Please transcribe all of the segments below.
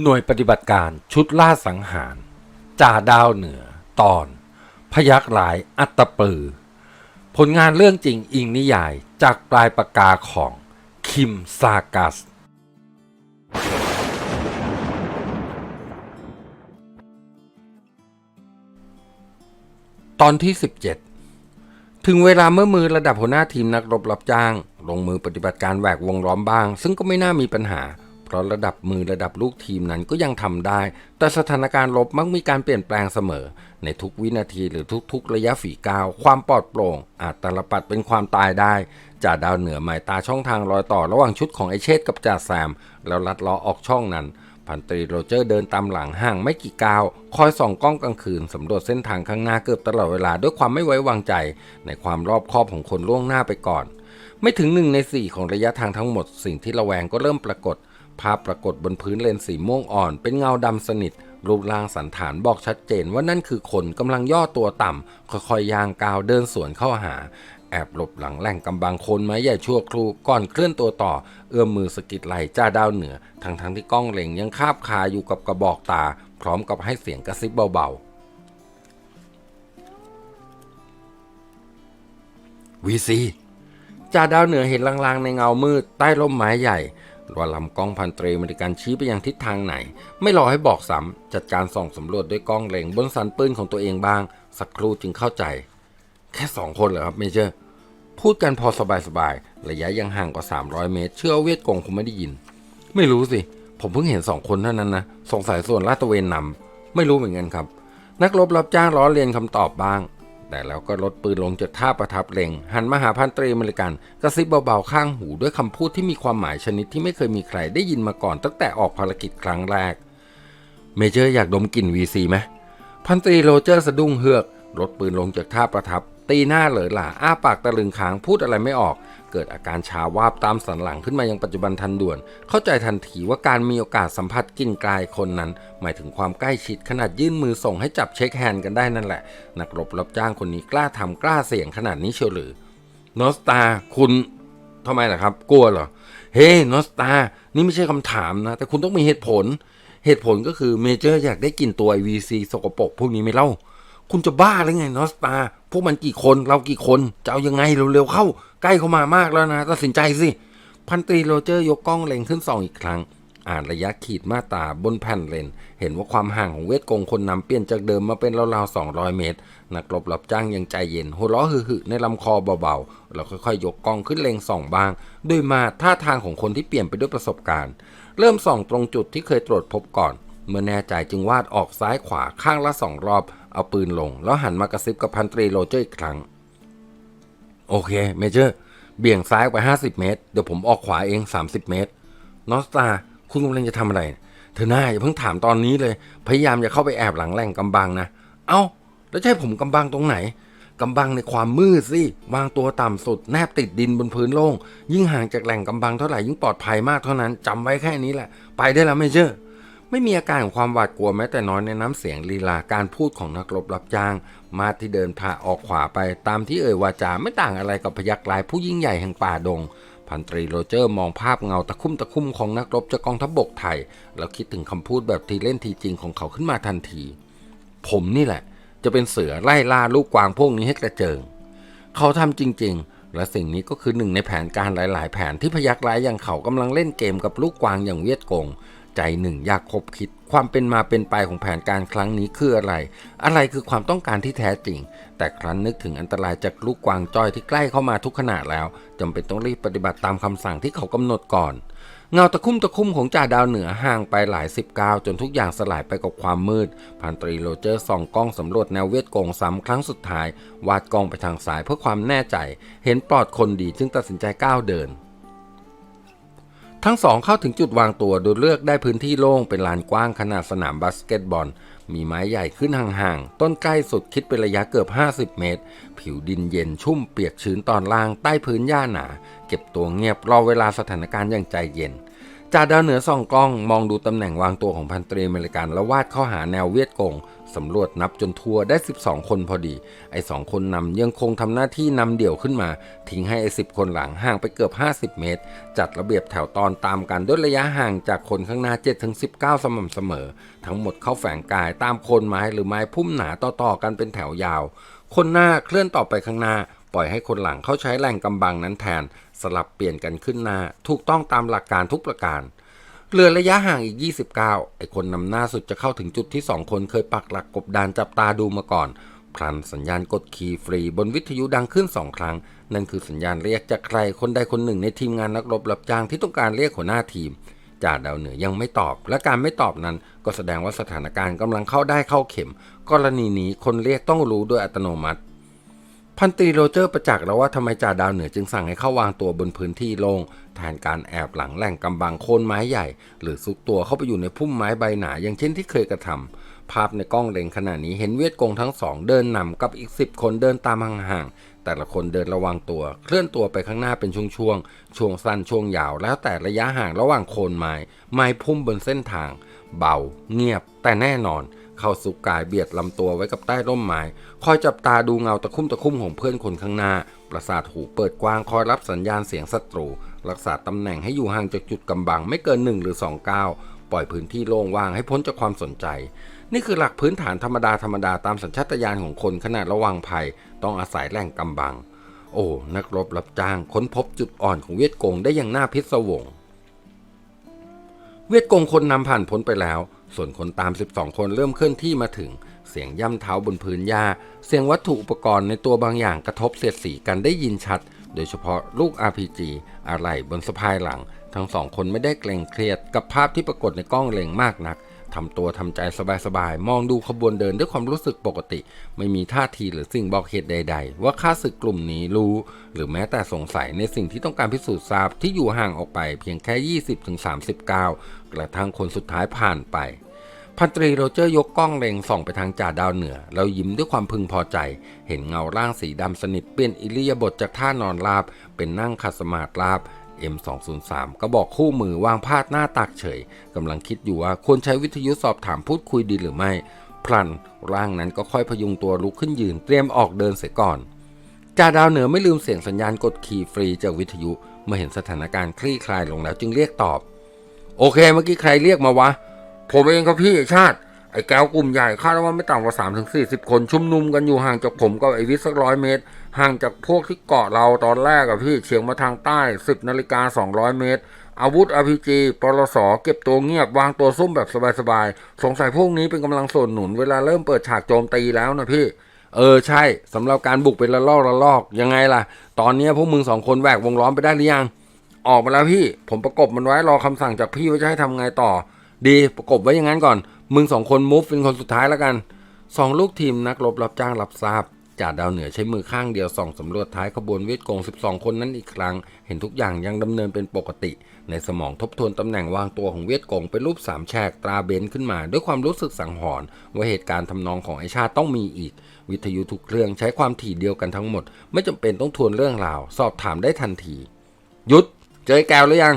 หน่วยปฏิบัติการชุดล่าสังหาร จ่าดาวเหนือ ตอน พยักหลายอัตปือ ผลงานเรื่องจริงอิงนิยายจากปลายปากกาของ คิมซากัส ตอนที่ 17 ถึงเวลาเมื่อมือระดับหัวหน้าทีมนักรบรับจ้าง ลงมือปฏิบัติการแหวกวงล้อมบ้าง ซึ่งก็ไม่น่ามีปัญหา เพราะระดับมือระดับลูกทีมนั้นก็ยังทำได้ แต่สถานการณ์รบมักมีการเปลี่ยนแปลงเสมอ ในทุกวินาทีหรือทุกๆ ระยะฝีก้าว ความปลอดโปร่ง อาจตลปัดเป็นความตายได้จ่าดาวเหนือหมายตาช่องทางรอยต่อระหว่างชุดของไอเชษกับจ่าแซม แล้วลัดล้อออกช่องนั้นพันตรีโรเจอร์เดินตามหลังห่างไม่กี่ก้าว คอยส่องกล้องกลางคืนสำรวจเส้นทางข้างหน้าเกือบตลอดเวลาด้วยความไม่ไว้วางใจ ในความรอบคอบของคนล่วงหน้าไปก่อน ไม่ถึงหนึ่งในสี่ของระยะทางทั้งหมด สิ่งที่ระแวงก็เริ่มปรากฏ ภาพปรากฏบนพื้นเลนสีม่วงอ่อน เป็นเงาดำสนิท รูปร่างสันฐานบอกชัดเจนว่านั่นคือคนกำลังย่อตัวต่ำค่อยๆย่างกาวเดินสวนเข้าหา แอบหลบหลังแหล่งกำบังคนไม้ใหญ่ชั่วครู่ก่อนเคลื่อนตัวต่อ เอื้อมมือสะกิดไหล่จ้าดาวเหนือ ทั้งทั้งๆที่กล้องเล็งยังคาบคาอยู่กับกระบอกตา พร้อมกับให้เสียงกระซิบเบาๆวีซีจ่าดาวเหนือเห็นลางๆในเงามืดใต้ร่มไม้ใหญ่ ว่าลำกล้องพันตรีมริการชี้ไปยังทิศทางไหน ไม่รอให้บอกซ้ำจัดการส่องสำรวจด้วยกล้องเล็งบนสันปืนของตัวเองบ้าง สักครู่จึงเข้าใจ แค่สองคนเหรอครับเมเจอร์พูดกันพอสบายๆ ระยะยังห่างกว่า 300 เมตร เชื่อว่าเวทกงคงไม่ได้ยิน ไม่รู้สิ ผมเพิ่งเห็นสองคนเท่านั้นนะ สงสัยส่วนลาดตะเวนนำไม่รู้เหมือนกันครับ นักรบรับจ้างล้อเลียนคำตอบบ้าง แต่แล้วก็ลดปืนลงจากท่าประทับเล็ง หันมาหาพันตรีเมริกัน กระซิบเบาๆข้างหูด้วยคำพูดที่มีความหมายชนิดที่ไม่เคยมีใครได้ยินมาก่อนตั้งแต่ออกภารกิจครั้งแรก เมเจอร์อยากดมกลิ่นวีซีไหมพันตรีโรเจอร์สะดุ้งเฮือกลดปืนลงจากท่าประทับ ตีหน้าเหลยหล่าอ้าปากตะลึงค้างพูดอะไรไม่ออก เกิดอาการชาวาบตามสันหลังขึ้นมายังปัจจุบันทันด่วน เข้าใจทันทีว่าการมีโอกาสสัมผัสกลิ่นกายคนนั้น หมายถึงความใกล้ชิดขนาดยื่นมือส่งให้จับเช็คแฮนด์กันได้นั่นแหละ นักรบรับจ้างคนนี้กล้าทำกล้าเสี่ยงขนาดนี้เชียวหรือนอสตาคุณทำไมล่ะครับ กลัวเหรอ เฮ้นอสตา นี่ไม่ใช่คำถามนะ แต่คุณต้องมีเหตุผล เหตุผลก็คือเมเจอร์อยากได้กลิ่นตัวไอวีซีสกปรกพวกนี้ไม่เล่า คุณจะบ้าหรือไงนอสตาพวกมันกี่คนเรากี่คน จะเอายังไงเร็วๆเข้า ใกล้เข้ามามากแล้วนะตัดสินใจสิ พันตรีโรเจอร์ยกกล้องเล็งขึ้นส่องอีกครั้ง อ่านระยะขีดมาตาบนแผ่นเลน เห็นว่าความห่างของเวทกงคนนำเปลี่ยนจากเดิมมาเป็นราวๆ200 เมตร นักรบรับจ้างยังใจเย็นหัวเราะหึ่ในลำคอเบาๆแล้วค่อยๆ ยกกล้องขึ้นเล็งส่องบ้างโดยมาท่าทางของคนที่เปลี่ยนไปด้วยประสบการณ์ เริ่มส่องตรงจุดที่เคยตรวจพบก่อน เมื่อแน่ใจจึงวาดออกซ้ายขวาข้างละสองรอบ เอาปืนลง แล้วหันมากระซิบกับพันตรีโรเจอร์อีกครั้ง โอเค เมเจอร์ เบี่ยงซ้ายไป 50 เมตร เดี๋ยวผมออกขวาเอง 30 เมตร นอสตา คุณกำลังจะทำอะไร เธอหน้าอย่าเพิ่งถามตอนนี้เลย พยายามอย่าเข้าไปแอบหลังแหล่งกำบังนะ เอ้า แล้วจะให้ผมกำบังตรงไหนกำบังในความมืดสิ วางตัวต่ำสุด แนบติดดินบนพื้นโล่ง ยิ่งห่างจากแหล่งกำบังเท่าไหร่ยิ่งปลอดภัยมากเท่านั้นจำไว้แค่นี้แหละ ไปได้แล้วเมเจอร์ ไม่มีอาการของความหวาดกลัวแม้แต่น้อยในน้ำเสียงลีลาการพูดของนักรบรับจ้าง มาที่เดินผ่าออกขวาไปตามที่เอ่ยวาจาไม่ต่างอะไรกับพยักลายผู้ยิ่งใหญ่แห่งป่าดง พันตรีโรเจอร์มองภาพเงาตะคุ่มตะคุ่มของนักรบจากกองทัพบบกไทย แล้วคิดถึงคำพูดแบบทีเล่นทีจริงของเขาขึ้นมาทันที ผมนี่แหละ จะเป็นเสือไล่ล่าลูกกวางพวกนี้ให้กระเจิง เขาทำจริง ๆ และสิ่งนี้ก็คือหนึ่งในแผนการหลาย ๆ แผนที่พยักร้ายอย่างเขากำลังเล่นเกมกับลูกกวางอย่างเวียดกง ใจหนึ่งอยากคบคิด ความเป็นมาเป็นไปของแผนการครั้งนี้คืออะไร อะไรคือความต้องการที่แท้จริง แต่ครั้นนึกถึงอันตรายจากลูกกวางจ้อยที่ใกล้เข้ามาทุกขณะแล้วจำเป็นต้องรีบปฏิบัติตามคำสั่งที่เขากำหนดก่อนเงาตะคุ่มตะคุ่มของจ่าดาวเหนือห่างไปหลายสิบก้าวจนทุกอย่างสลายไปกับความมืด พันตรีโรเจอร์ส่องกล้องสำรวจแนวเวทกงซ้ำครั้งสุดท้าย วาดกล้องไปทางซ้ายเพื่อความแน่ใจ เห็นปลอดคนดีจึงตัดสินใจก้าวเดิน ทั้งสองเข้าถึงจุดวางตัวโดยเลือกได้พื้นที่โล่งเป็นลานกว้างขนาดสนามบาสเกตบอล มีไม้ใหญ่ขึ้นห่างๆ ต้นใกล้สุดคิดเป็นระยะเกือบ 50 เมตร ผิวดินเย็นชุ่มเปียกชื้นตอนล่างใต้พื้นหญ้าหนา เก็บตัวเงียบรอเวลาสถานการณ์อย่างใจเย็นจ่าดาวเหนือส่องกล้องมองดูตำแหน่งวางตัวของพันตรีอเมริกันแล้ววาดเข้าหาแนวเวียดกง สำรวจนับจนทัวร์ได้ 12 คนพอดี ไอ้สองคนนำยังคงทำหน้าที่นำเดี่ยวขึ้นมา ทิ้งให้ไอ้สิคนหลังห่างไปเกือบ 50 เมตร จัดระเบียบแถวตอนตามกันด้วยระยะห่างจากคนข้างหน้า7-19 สม่ำเสมอ ทั้งหมดเข้าแฝงกายตามโคนไม้หรือไม้พุ่มหนาต่อๆกันเป็นแถวยาว คนหน้าเคลื่อนต่อไปข้างหน้าปล่อยให้คนหลังเข้าใช้แรงกำบังนั้นแทน สลับเปลี่ยนกันขึ้นหน้า ถูกต้องตามหลักการทุกประการ เหลือระยะห่างอีก 29 ไอคนนำหน้าสุดจะเข้าถึงจุดที่ 2 คนเคยปักหลักกบดานจับตาดูมาก่อน พลันสัญญาณกดคีย์ฟรีบนวิทยุดังขึ้น2ครั้ง นั่นคือสัญญาณเรียกจากใครคนใดคนหนึ่งในทีมงานนักรบรับจ้างที่ต้องการเรียกหัวหน้าทีมจ่าดาวเหนือยังไม่ตอบ และการไม่ตอบนั้น ก็แสดงว่าสถานการณ์กำลังเข้าได้เข้าเข็ม กรณีนี้คนเรียกต้องรู้โดยอัตโนมัติ พันตรีโรเจอร์ประจักษ์แล้วว่าทำไมจ่าดาวเหนือจึงสั่งให้เข้าวางตัวบนพื้นที่โล่งแทนการแอบหลังแหล่งกำบังโคนไม้ใหญ่ หรือซุกตัวเข้าไปอยู่ในพุ่มไม้ใบหนาอย่างเช่นที่เคยกระทำภาพในกล้องเล็งขณะนี้เห็นเวียดกงทั้งสองเดินนำกับอีกสิบคนเดินตามห่างๆแต่ละคนเดินระวังตัว เคลื่อนตัวไปข้างหน้าเป็นช่วงๆช่วงสั้นช่วงยาว แล้วแต่ระยะห่างระหว่างโคนไม้ไม้พุ่มบนเส้นทาง เบา เงียบ แต่แน่นอน เข้าสุกกายเบียดลำตัวไว้กับใต้ร่มไม้คอยจับตาดูเงาตะคุ่มตะคุ่มของเพื่อนคนข้างหน้า ประสาทหูเปิดกว้างคอยรับสัญญาณเสียงศัตรู รักษาตำแหน่งให้อยู่ห่างจากจุดกำบังไม่เกินหนึ่งหรือสองก้าวปล่อยพื้นที่โล่งว่างให้พ้นจากความสนใจ นี่คือหลักพื้นฐานธรรมดาธรรมดาตามสัญชาตญาณของคนขณะระวังภัย ต้องอาศัยแหล่งกำบัง โอ้นักรบรับจ้างค้นพบจุดอ่อนของเวียดกงได้อย่างน่าพิศวงเวียดกงคนนำผ่านพ้นไปแล้ว ส่วนคนตาม 12 คนเริ่มเคลื่อนที่มาถึง เสียงย่ำเท้าบนพื้นหญ้า เสียงวัตถุอุปกรณ์ในตัวบางอย่างกระทบเสียดสีกันได้ยินชัด โดยเฉพาะลูก RPG อะไรบนสะพายหลัง ทั้งสองคนไม่ได้เกรงเครียดกับภาพที่ปรากฏในกล้องเล็งมากนัก ทำตัวทำใจสบายๆ มองดูขบวนเดินด้วยความรู้สึกปกติ ไม่มีท่าทีหรือสิ่งบอกเหตุใด ๆ ว่าข้าศึกกลุ่มนี้รู้ หรือแม้แต่สงสัยในสิ่งที่ต้องการพิสูจน์ทราบที่อยู่ห่างออกไปเพียงแค่ 20-30ก้าวกระทั่งคนสุดท้ายผ่านไป พันตรีโรเจอร์ยกกล้องเล็งส่องไปทางจ่าดาวเหนือ แล้วยิ้มด้วยความพึงพอใจ เห็นเงาร่างสีดำสนิทเปลี่ยนอิริยาบถจากท่านอนราบ เป็นนั่งขัดสมาธิราบ M203 ก็บอกคู่มือวางพาดหน้าตักเฉยกำลังคิดอยู่ว่าควรใช้วิทยุสอบถามพูดคุยดีหรือไม่ พลันร่างนั้นก็ค่อยพยุงตัวลุกขึ้นยืนเตรียมออกเดินเสียก่อนจ่าดาวเหนือไม่ลืมเสียงสัญญาณกดขี่ฟรีจากวิทยุเมื่อเห็นสถานการณ์คลี่คลายลงแล้วจึงเรียกตอบ โอเคเมื่อกี้ใครเรียกมาวะ ผมเองครับพี่ชาติ ไอ้แก้วกลุ่มใหญ่คาดว่าไม่ต่ำกว่า3-40ถึง40คนชุมนุมกันอยู่ห่างจากผมกับไอ้วิทย์สักร้อยเมตร ห่างจากพวกที่เกาะเราตอนแรกอะพี่เฉียงมาทางใต้ 10นาฬิกา200 เมตร อาวุธ RPG ปลสเก็บตัวเงียบวางตัวซุ่มแบบสบายๆ สงสัยพวกนี้เป็นกำลังส่วนหนุนเวลาเริ่มเปิดฉากโจมตีแล้วนะพี่ เออใช่สำหรับการบุกเป็นละลอกละลอกยังไงล่ะ ตอนนี้พวกมึงสองคนแหวกวงล้อมไปได้หรือยัง ออกมาแล้วพี่ ผมประกบมันไว้รอคำสั่งจากพี่ว่าจะให้ทำไงต่อ ดีประกบไว้อย่างนั้นก่อน มึงสองคนมูฟเป็นคนสุดท้ายแล้วกันสองลูกทีมนักรบรับจ้างรับทราบ จ่าดาวเหนือใช้มือข้างเดียวส่องสำรวจท้ายขบวนเวทกง 12 คนนั้นอีกครั้ง เห็นทุกอย่างยังดำเนินเป็นปกติ ในสมองทบทวนตำแหน่งวางตัวของเวทกง เป็นรูปสามแฉกตราเบนขึ้นมา ด้วยความรู้สึกสังหรณ์ว่าเหตุการณ์ทำนองของไอชาต้องมีอีก วิทยุทุกเครื่องใช้ความถี่เดียวกันทั้งหมด ไม่จำเป็นต้องทวนเรื่องราว สอบถามได้ทันทียุดเจอแก้วหรือยัง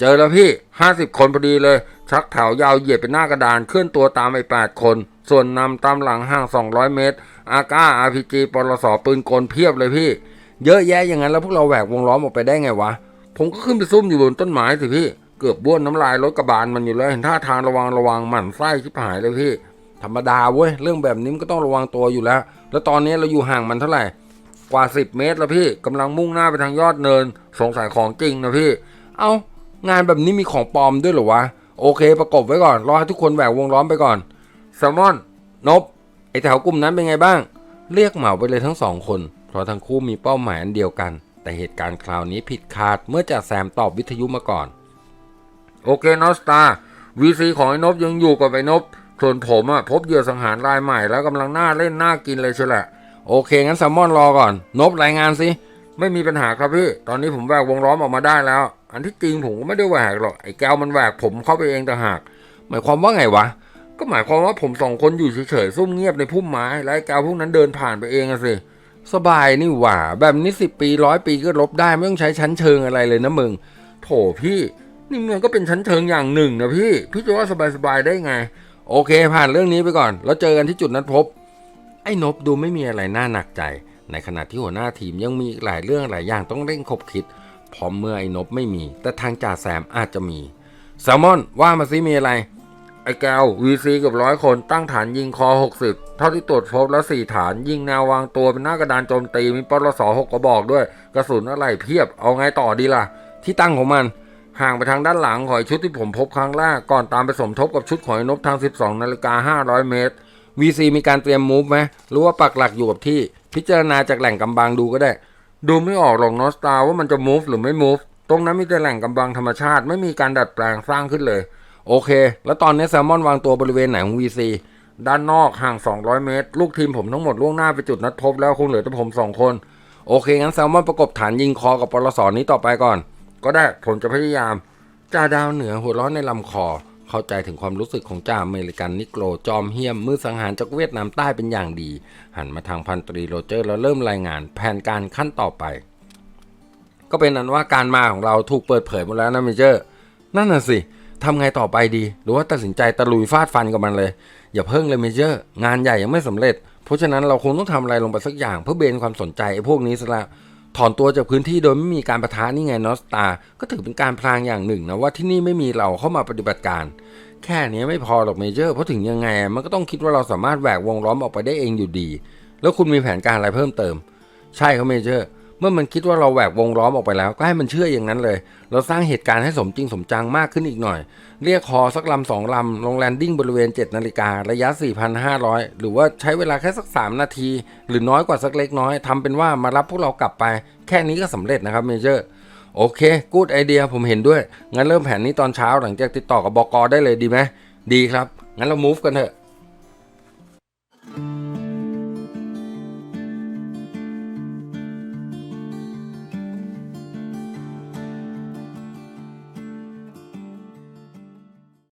เจอแล้วพี่ห้าสิบคนพอดีเลย ชักแถวยาวเหยียดเป็นหน้ากระดานเคลื่อนตัวตามไปแปดคน ส่วนนำตามหลังห่างสองร้อยเมตร อาก้าอาร์พีจีปลสปืนกลเพียบเลยพี่ เยอะแยะอย่างนั้นแล้วพวกเราแหวกวงล้อมออกไปได้ไงวะ ผมก็ขึ้นไปซุ่มอยู่บนต้นไม้สิพี่ เกือบบ้วนน้ำลายรถกระบาลมันอยู่แล้วเห็นท่าทางระวังระวังหมั่นไส้ชิบหายเลยพี่ ธรรมดาเว้ยเรื่องแบบนี้มันก็ต้องระวังตัวอยู่แล้ว แล้วตอนนี้เราอยู่ห่างมันเท่าไหร่ กว่า 10 เมตรแล้วพี่กำลังมุ่งหน้าไปทางยอดเนิน สงสัยของจริงนะพี่ เอา้างานแบบนี้มีของปลอมด้วยเหรอวะ โอเค ประกบไว้ก่อน รอให้ทุกคนแหวกวงล้อมไปก่อนแซลมอน นบ อแถวกลุ่มนั้นเป็นไงบ้าง เรียกเหมาไปเลยทั้งสองคน เพราะทั้งคู่มีเป้าหมายอันเดียวกัน แต่เหตุการณ์คราวนี้ผิดคาดเมื่อจ่าแซมตอบวิทยุมาก่อน โอเคนอสตาวีซีของไอ้นบยังอยู่กับไอ้นบส่วนผมอะพบเหยื่อสังหารรายใหม่แล้วกำลังน่าเล่นน่ากินเลยเชียวแหละ โอเค งั้นแซลมอนรอก่อน นบรายงานสิไม่มีปัญหาครับพี่ ตอนนี้ผมแหวกวงล้อมออกมาได้แล้ว อันที่จริงผมก็ไม่ได้แหวกหรอก ไอ้แก้วมันแหวกผมเข้าไปเองต่างหาก หมายความว่าไงวะ ก็หมายความว่าผมสองคนอยู่เฉยๆซุ่มเงียบในพุ่มไม้แล้วไอ้แก้วพวกนั้นเดินผ่านไปเองอะสิ สบายนี่หว่า แบบนี้สิปีร้อยปีก็ลบได้ไม่ต้องใช้ชั้นเชิงอะไรเลยนะมึง โถพี่ นี่มันก็เป็นชั้นเชิงอย่างหนึ่งนะพี่ พี่จะว่าสบายๆได้ไง โอเค ผ่านเรื่องนี้ไปก่อน แล้วเจอกันที่จุดนัดพบ ไอ้นบดูไม่มีอะไรน่าหนักใจ ในขณะที่หัวหน้าทีมยังมีหลายเรื่องหลายอย่างต้องเร่งคบคิดเพอเมื่อไอ้นบไม่มี แต่ทางจ่าแซมอาจจะมี แซลมอนว่ามาซิมีอะไร ไอ้แกววีซีกับร้อยคนตั้งฐานยิงคอ 60 เท่าที่ตรวจพบแล้ว 4 ฐานยิงแนววางตัวเป็นหน้ากระดานโจมตีมีปลสหกกระบอกด้วย กระสุนอะไรเพียบเอาไงต่อดีล่ะ ที่ตั้งของมัน ห่างไปทางด้านหลังของชุดที่ผมพบครั้งแรกก่อนตามไปสมทบกับชุดของนบทาง 12นาฬิกา500 เมตร VC มีการเตรียมมูฟไหมหรือว่าปักหลักอยู่กับที่ พิจารณาจากแหล่งกำบังดูก็ได้ ดูไม่ออกหรอกนอสตาว่ามันจะ move หรือไม่ move ตรงนั้นมีแต่แหล่งกำบังธรรมชาติไม่มีการดัดแปลงสร้างขึ้นเลย โอเค แล้วตอนนี้แซลมอนวางตัวบริเวณไหนของ VC ด้านนอกห่าง 200 เมตร ลูกทีมผมทั้งหมดล่วงหน้าไปจุดนัดพบแล้วคงเหลือแต่ผมสองคน โอเค งั้นแซลมอนประกบฐานยิงคอกับปลสอนี้ต่อไปก่อน ก็ได้ผมจะพยายาม จ่าดาวเหนือหัวร้อนในลำคอ เข้าใจถึงความรู้สึกของจ่าอเมริกันนิโกรจอมเฮี้ยมมือสังหารจากเวียดนามใต้เป็นอย่างดี หันมาทางพันตรีโรเจอร์แล้วเริ่มรายงาน แผนการขั้นต่อไป ก็เป็นนั้นว่าการมาของเราถูกเปิดเผยหมดแล้วนะเมเจอร์นั่นน่ะสิ ทำไงต่อไปดี หรือว่าตัดสินใจตะลุยฟาดฟันกับมันเลย อย่าเพิ่งเลยเมเจอร์ งานใหญ่ยังไม่สำเร็จ เพราะฉะนั้นเราคงต้องทำอะไรลงไปสักอย่างเพื่อเบนความสนใจไอ้พวกนี้ซะละถอนตัวจากพื้นที่โดยไม่มีการประทะนี่ไงนอสตา ก็ถือเป็นการพลางอย่างหนึ่งนะว่าที่นี่ไม่มีเราเข้ามาปฏิบัติการ แค่นี้ไม่พอหรอกเมเจอร์ เพราะถึงยังไง มันก็ต้องคิดว่าเราสามารถแหวกวงล้อมออกไปได้เองอยู่ดี แล้วคุณมีแผนการอะไรเพิ่มเติม ใช่ครับเมเจอร์ เมื่อมันคิดว่าเราแหวกวงล้อมออกไปแล้ว ก็ให้มันเชื่ออย่างนั้นเลย เราสร้างเหตุการณ์ให้สมจริงสมจังมากขึ้นอีกหน่อย เรียกคอสักลำสองลำลงแลนดิ้งบริเวณ 7 นาฬิการะยะ 4,500 หรือว่าใช้เวลาแค่สัก 3 นาที หรือน้อยกว่าสักเล็กน้อยทำเป็นว่ามารับพวกเรากลับไป แค่นี้ก็สำเร็จนะครับเมเจอร์โอเค กูดไอเดียผมเห็นด้วย งั้นเริ่มแผนนี้ตอนเช้าหลังจากติดต่อกับบอกได้เลยดีไหมดีครับ งั้นเรา move กันเถอะ